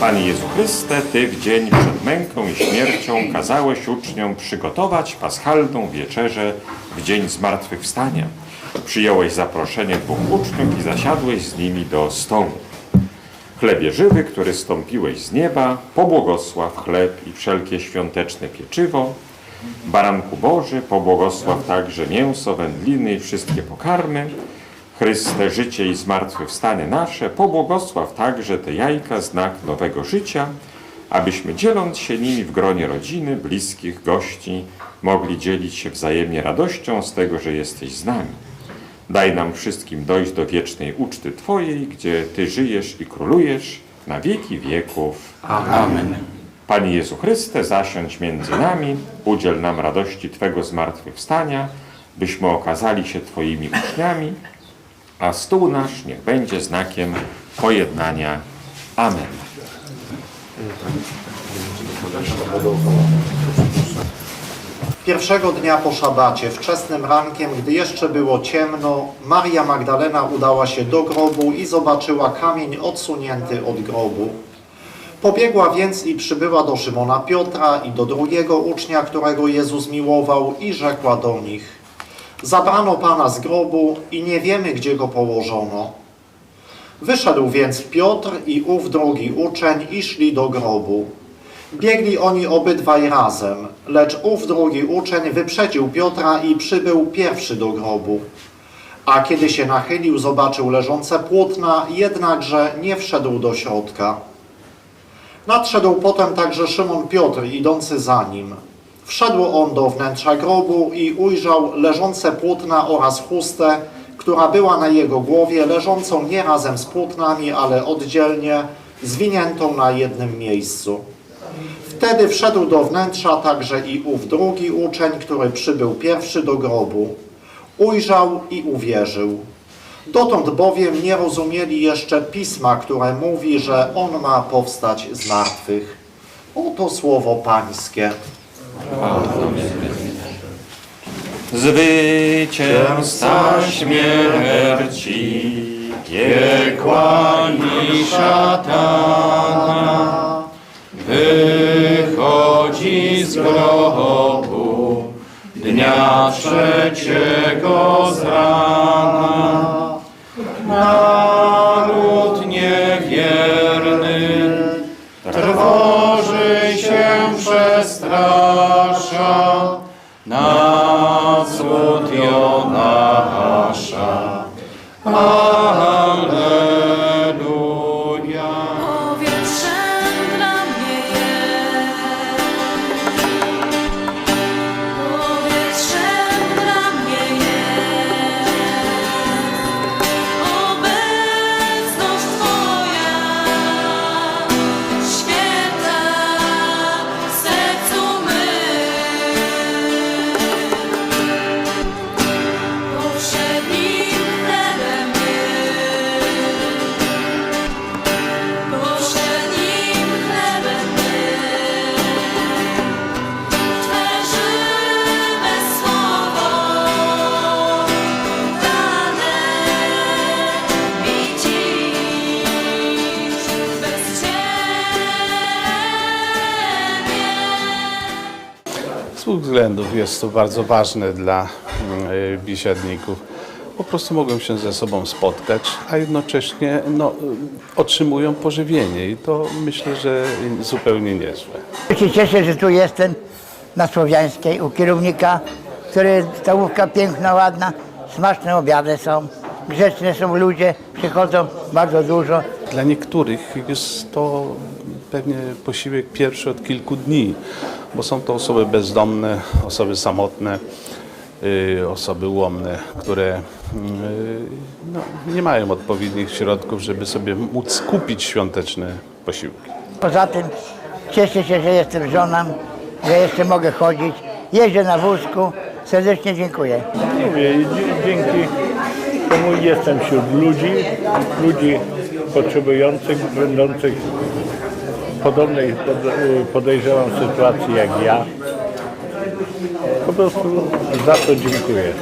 Panie Jezu Chryste, Ty w dzień przed męką i śmiercią kazałeś uczniom przygotować paschalną wieczerzę w dzień zmartwychwstania. Przyjąłeś zaproszenie dwóch uczniów i zasiadłeś z nimi do stołu. Chlebie żywy, który stąpiłeś z nieba, pobłogosław chleb i wszelkie świąteczne pieczywo. Baranku Boży, pobłogosław także mięso, wędliny i wszystkie pokarmy. Chryste, życie i zmartwychwstanie nasze, pobłogosław także te jajka, znak nowego życia, abyśmy dzieląc się nimi w gronie rodziny, bliskich, gości, mogli dzielić się wzajemnie radością z tego, że jesteś z nami. Daj nam wszystkim dojść do wiecznej uczty Twojej, gdzie Ty żyjesz i królujesz na wieki wieków. Amen. Panie Jezu Chryste, zasiądź między nami, udziel nam radości Twego zmartwychwstania, byśmy okazali się Twoimi uczniami, a stół nasz niech będzie znakiem pojednania. Amen. Pierwszego dnia po szabacie, wczesnym rankiem, gdy jeszcze było ciemno, Maria Magdalena udała się do grobu i zobaczyła kamień odsunięty od grobu. Pobiegła więc i przybyła do Szymona Piotra i do drugiego ucznia, którego Jezus miłował i rzekła do nich Zabrano Pana z grobu i nie wiemy, gdzie go położono. Wyszedł więc Piotr i ów drugi uczeń i szli do grobu. Biegli oni obydwaj razem, lecz ów drugi uczeń wyprzedził Piotra i przybył pierwszy do grobu. A kiedy się nachylił, zobaczył leżące płótna, jednakże nie wszedł do środka. Nadszedł potem także Szymon Piotr, idący za nim. Wszedł on do wnętrza grobu i ujrzał leżące płótna oraz chustę, która była na jego głowie, leżącą nie razem z płótnami, ale oddzielnie, zwiniętą na jednym miejscu. Wtedy wszedł do wnętrza także i ów drugi uczeń, który przybył pierwszy do grobu. Ujrzał i uwierzył. Dotąd bowiem nie rozumieli jeszcze pisma, które mówi, że on ma powstać z martwych. Oto słowo Pańskie. Zwycięzca śmierci, piekła I szatana wychodzi z grobu dnia trzeciego przestrasza, nadzód Jonasza. Alleluja. Z dwóch względów jest to bardzo ważne dla mm, y, biesiadników. Po prostu mogą się ze sobą spotkać, a jednocześnie no, y, otrzymują pożywienie i to myślę, że zupełnie niezłe. się cieszę, że tu jestem na Słowiańskiej u kierownika, który stołówka piękna, ładna, smaczne obiady są, grzeczne są ludzie, przychodzą bardzo dużo. Dla niektórych jest to pewnie posiłek pierwszy od kilku dni, bo są to osoby bezdomne, osoby samotne, y, osoby ułomne, które y, no, nie mają odpowiednich środków, żeby sobie móc kupić świąteczne posiłki. Poza tym cieszę się, że jestem żoną, że jeszcze mogę chodzić, jeżdżę na wózku, serdecznie dziękuję. Mówię, dzięki temu jestem wśród ludzi, ludzi potrzebujących, będących podobnej, pod- podejrzewam sytuacji jak ja. Po prostu za to dziękuję.